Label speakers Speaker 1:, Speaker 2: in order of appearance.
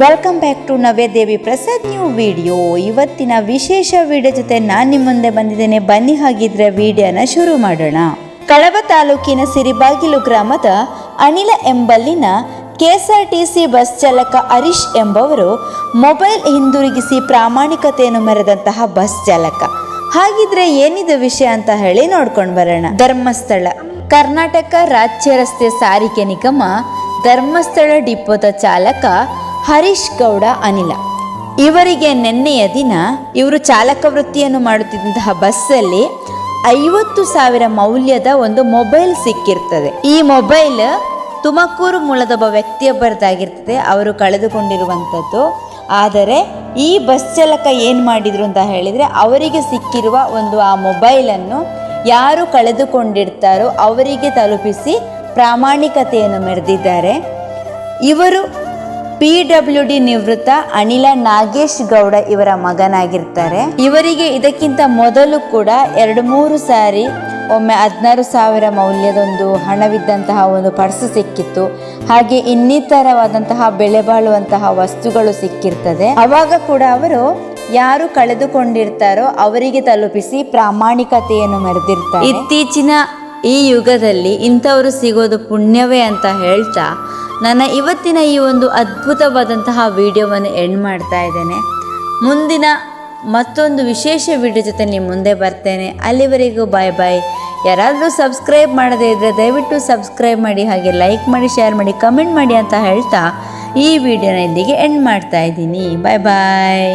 Speaker 1: Welcome back to Navyadevi Prasad new video ಇವತ್ತಿನ ವಿಶೇಷ video ಜೊತೆ ನಾನು ನಿಮ್ಮ ಮುಂದೆ ಬಂದಿದ್ದೇನೆ. ಬನ್ನಿ ಹಾಗಿದ್ರೆ ವಿಡಿಯೋನ ಶುರು ಮಾಡೋಣ. ಕಳವ ತಾಲೂಕಿನ ಸಿರಿಬಾಗಿಲು ಗ್ರಾಮದ ಅನಿಲ ಎಂಬಲ್ಲಿನ ಕೆಎಸ್ಆರ್ಟಿಸಿ ಬಸ್ ಚಾಲಕ ಹರೀಶ್ ಎಂಬವರು ಮೊಬೈಲ್ ಹಿಂದಿರುಗಿಸಿ ಪ್ರಾಮಾಣಿಕತೆಯನ್ನು ಮೆರೆದಂತಹ ಬಸ್ ಚಾಲಕ. ಹಾಗಿದ್ರೆ ಏನಿದು ವಿಷಯ ಅಂತ ಹೇಳಿ ನೋಡ್ಕೊಂಡು ಬರೋಣ. ಧರ್ಮಸ್ಥಳ, ಕರ್ನಾಟಕ ರಾಜ್ಯ ರಸ್ತೆ ಸಾರಿಗೆ ನಿಗಮ ಧರ್ಮಸ್ಥಳ ಡಿಪೋದ ಚಾಲಕ ಹರೀಶ್ ಗೌಡ ಅನಿಲ. ಇವರಿಗೆ ನಿನ್ನೆಯ ದಿನ ಇವರು ಚಾಲಕ ವೃತ್ತಿಯನ್ನು ಮಾಡುತ್ತಿದ್ದಂತಹ ಬಸ್ಸಲ್ಲಿ ಐವತ್ತು ಸಾವಿರ ಮೌಲ್ಯದ ಒಂದು ಮೊಬೈಲ್ ಸಿಕ್ಕಿರ್ತದೆ. ಈ ಮೊಬೈಲ್ ತುಮಕೂರು ಮೂಲದ ಒಬ್ಬ ವ್ಯಕ್ತಿಯೊಬ್ಬರದಾಗಿರ್ತದೆ. ಅವರು ಕಳೆದುಕೊಂಡಿರುವಂಥದ್ದು. ಆದರೆ ಈ ಬಸ್ ಚಾಲಕ ಏನು ಮಾಡಿದ್ರು ಅಂತ ಹೇಳಿದರೆ ಅವರಿಗೆ ಸಿಕ್ಕಿರುವ ಒಂದು ಆ ಮೊಬೈಲನ್ನು ಯಾರು ಕಳೆದುಕೊಂಡಿರ್ತಾರೋ ಅವರಿಗೆ ತಲುಪಿಸಿ ಪ್ರಾಮಾಣಿಕತೆಯನ್ನು ಮೆರೆದಿದ್ದಾರೆ. ಇವರು ಪಿ ಡಬ್ಲ್ಯೂ ಡಿ ನಿವೃತ್ತ ಅನಿಲ ನಾಗೇಶ್ ಗೌಡ ಇವರ ಮಗನಾಗಿರ್ತಾರೆ. ಇವರಿಗೆ ಇದಕ್ಕಿಂತ ಮೊದಲು ಕೂಡ ಎರಡು ಮೂರು ಸಾರಿ ಒಮ್ಮೆ ಹದಿನಾರು ಸಾವಿರ ಮೌಲ್ಯದೊಂದು ಹಣವಿದ್ದಂತಹ ಒಂದು ಪರ್ಸ್ ಸಿಕ್ಕಿತ್ತು. ಹಾಗೆ ಇನ್ನಿತರವಾದಂತಹ ಬೆಲೆ ಬಾಳುವಂತಹ ವಸ್ತುಗಳು ಸಿಕ್ಕಿರ್ತದೆ. ಅವಾಗ ಕೂಡ ಅವರು ಯಾರು ಕಳೆದುಕೊಂಡಿರ್ತಾರೋ ಅವರಿಗೆ ತಲುಪಿಸಿ ಪ್ರಾಮಾಣಿಕತೆಯನ್ನು ಮೆರೆದಿರ್ತಾರೆ. ಇತ್ತೀಚಿನ ಈ ಯುಗದಲ್ಲಿ ಇಂಥವರು ಸಿಗೋದು ಪುಣ್ಯವೇ ಅಂತ ಹೇಳ್ತಾ ನನ್ನ ಇವತ್ತಿನ ಈ ಒಂದು ಅದ್ಭುತವಾದಂತಹ ವಿಡಿಯೋವನ್ನು ಎಂಡ್ ಮಾಡ್ತಾ ಇದ್ದೇನೆ. ಮುಂದಿನ ಮತ್ತೊಂದು ವಿಶೇಷ ವಿಡಿಯೋ ಜೊತೆ ನಿಮ್ಮ ಮುಂದೆ ಬರ್ತೇನೆ. ಅಲ್ಲಿವರೆಗೂ ಬಾಯ್ ಬಾಯ್ ಯಾರಾದರೂ ಸಬ್ಸ್ಕ್ರೈಬ್ ಮಾಡದೇ ಇದ್ದರೆ ದಯವಿಟ್ಟು ಸಬ್ಸ್ಕ್ರೈಬ್ ಮಾಡಿ, ಹಾಗೆ ಲೈಕ್ ಮಾಡಿ ಶೇರ್ ಮಾಡಿ ಕಮೆಂಟ್ ಮಾಡಿ ಅಂತ ಹೇಳ್ತಾ ಈ ವಿಡಿಯೋನ ಇಲ್ಲಿಗೆ ಎಂಡ್ ಮಾಡ್ತಾ ಇದ್ದೀನಿ. ಬಾಯ್ ಬಾಯ್